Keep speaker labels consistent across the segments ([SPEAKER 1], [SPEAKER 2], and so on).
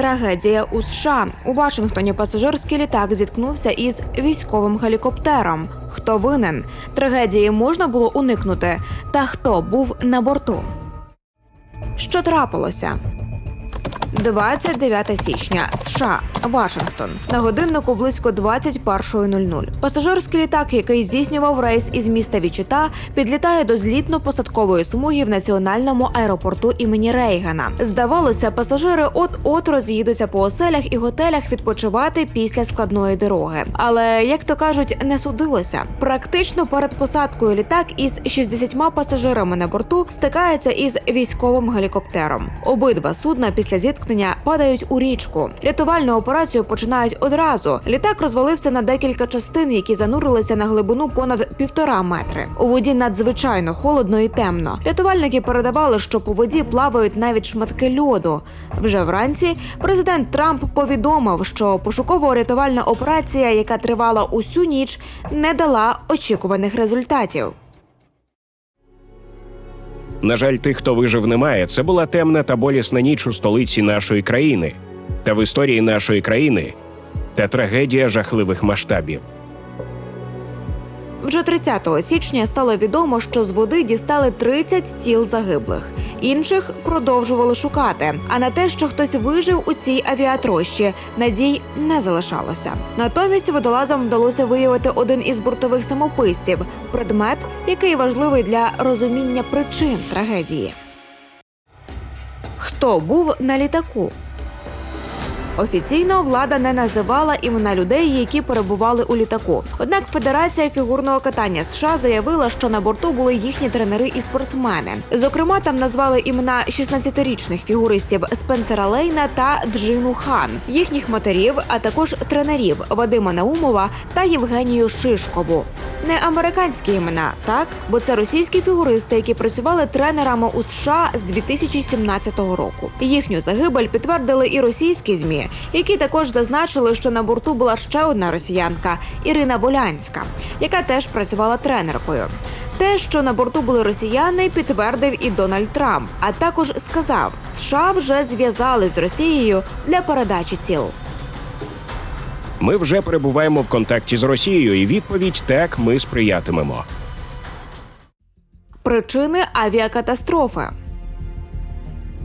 [SPEAKER 1] Трагедія у США у Вашингтоні пасажирський літак зіткнувся із військовим гелікоптером. Хто винен? Трагедії можна було уникнути. Та хто був на борту? Що трапилося? 29 січня, США, Вашингтон. На годиннику близько 21.00. Пасажирський літак, який здійснював рейс із міста Вічита, підлітає до злітно-посадкової смуги в національному аеропорту імені Рейгана. Здавалося, пасажири от-от роз'їдуться по оселях і готелях відпочивати після складної дороги. Але як то кажуть, не судилося. Практично перед посадкою літак із 60 пасажирами на борту стикається із військовим гелікоптером. Обидва судна після зіткнення падають у річку. Рятувальну операцію починають одразу. Літак розвалився на декілька частин, які занурилися на глибину понад півтора метри. У воді надзвичайно холодно і темно. Рятувальники передавали, що по воді плавають навіть шматки льоду. Вже вранці президент Трамп повідомив, що пошуково-рятувальна операція, яка тривала усю ніч, не дала очікуваних результатів.
[SPEAKER 2] На жаль, тих, хто вижив, немає. Це була темна та болісна ніч у столиці нашої країни та в історії нашої країни та трагедія жахливих масштабів.
[SPEAKER 1] Вже 30 січня стало відомо, що з води дістали 30 тіл загиблих. Інших продовжували шукати. А на те, що хтось вижив у цій авіатрощі, надій не залишалося. Натомість водолазам вдалося виявити один із бортових самописців предмет, який важливий для розуміння причин трагедії. Хто був на літаку? Офіційно влада не називала імена людей, які перебували у літаку. Однак Федерація фігурного катання США заявила, що на борту були їхні тренери і спортсмени. Зокрема, там назвали імена 16-річних фігуристів Спенсера Лейна та Джину Хан, їхніх матерів, а також тренерів Вадима Наумова та Євгенію Шишкову. Не американські імена, так бо це російські фігуристи, які працювали тренерами у США з 2017 року. Їхню загибель підтвердили і російські змі, які також зазначили, що на борту була ще одна росіянка Ірина Волянська, яка теж працювала тренеркою. Те, що на борту були росіяни, підтвердив і Дональд Трамп, а також сказав, США вже зв'язали з Росією для передачі тіл.
[SPEAKER 2] Ми вже перебуваємо в контакті з Росією, і відповідь так ми сприятимемо.
[SPEAKER 1] Причини авіакатастрофи.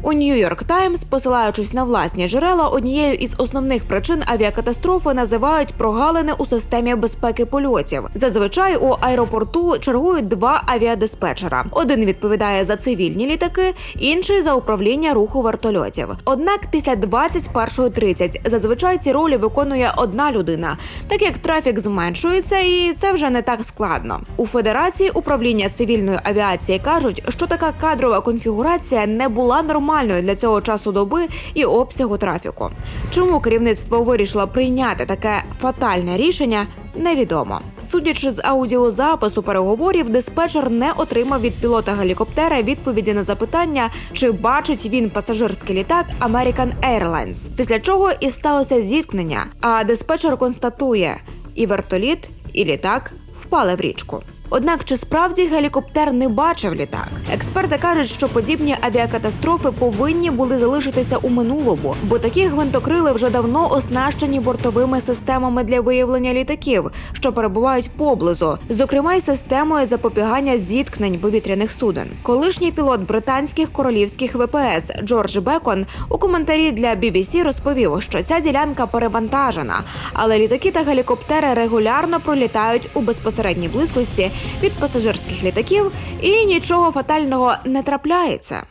[SPEAKER 1] У Нью-Йорк Таймс, посилаючись на власні джерела, однією із основних причин авіакатастрофи називають прогалини у системі безпеки польотів. Зазвичай у аеропорту чергують два авіадиспетчера. Один відповідає за цивільні літаки, інший за управління руху вертольотів. Однак після 21.30 зазвичай ці ролі виконує одна людина, так як трафік зменшується, і це вже не так складно. У Федерації управління цивільної авіації кажуть, що така кадрова конфігурація не була нормальною для цього часу доби і обсягу трафіку. Чому керівництво вирішило прийняти таке фатальне рішення? Невідомо. Судячи з аудіозапису переговорів, диспетчер не отримав від пілота гелікоптера відповіді на запитання, чи бачить він пасажирський літак American Airlines. Після чого і сталося зіткнення. А диспетчер констатує: і вертоліт, і літак впали в річку. Однак чи справді гелікоптер не бачив літак? Експерти кажуть, що подібні авіакатастрофи повинні були залишитися у минулому, бо такі гвинтокрили вже давно оснащені бортовими системами для виявлення літаків, що перебувають поблизу, зокрема й системою запобігання зіткнень повітряних суден. Колишній пілот британських королівських ВПС Джордж Бекон у коментарі для BBC розповів, що ця ділянка перевантажена, але літаки та гелікоптери регулярно пролітають у безпосередній близькості від пасажирських літаків, і нічого фатального не трапляється.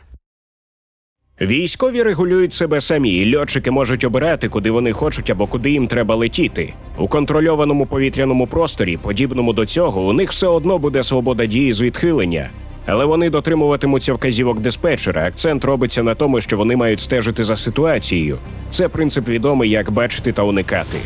[SPEAKER 2] Військові регулюють себе самі, льотчики можуть обирати, куди вони хочуть або куди їм треба летіти. У контрольованому повітряному просторі, подібному до цього, у них все одно буде свобода дії з відхилення. Але вони дотримуватимуться вказівок диспетчера. Акцент робиться на тому, що вони мають стежити за ситуацією. Це принцип відомий, як бачити та уникати.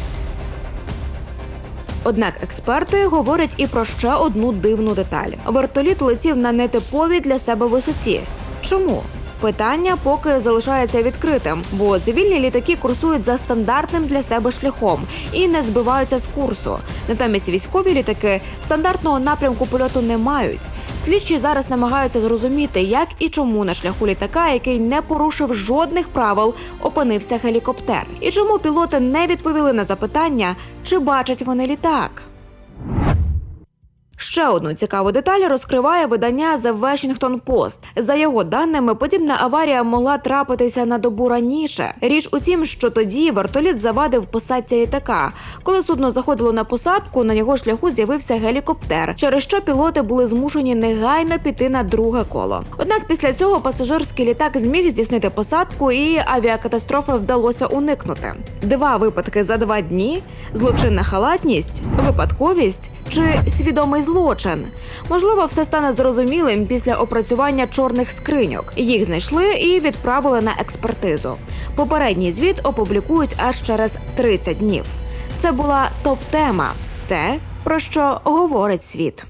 [SPEAKER 1] Однак експерти говорять і про ще одну дивну деталь: вертоліт летів на нетиповій для себе висоті. Чому? Питання поки залишається відкритим, бо цивільні літаки курсують за стандартним для себе шляхом і не збиваються з курсу. Натомість військові літаки стандартного напрямку польоту не мають. Слідчі зараз намагаються зрозуміти, як і чому на шляху літака, який не порушив жодних правил, опинився гелікоптер, і чому пілоти не відповіли на запитання, чи бачать вони літак. Ще одну цікаву деталь розкриває видання The Washington Post. За його даними, подібна аварія могла трапитися на добу раніше. Річ у тім, що тоді вертоліт завадив посадці літака. Коли судно заходило на посадку, на його шляху з'явився гелікоптер, через що пілоти були змушені негайно піти на друге коло. Однак після цього пасажирський літак зміг здійснити посадку, і авіакатастрофи вдалося уникнути. Два випадки за два дні: злочинна халатність, випадковість чи свідомий злочин. Можливо, все стане зрозумілим після опрацювання чорних скриньок. Їх знайшли і відправили на експертизу. Попередній звіт опублікують аж через 30 днів. Це була топ-тема те, про що говорить світ.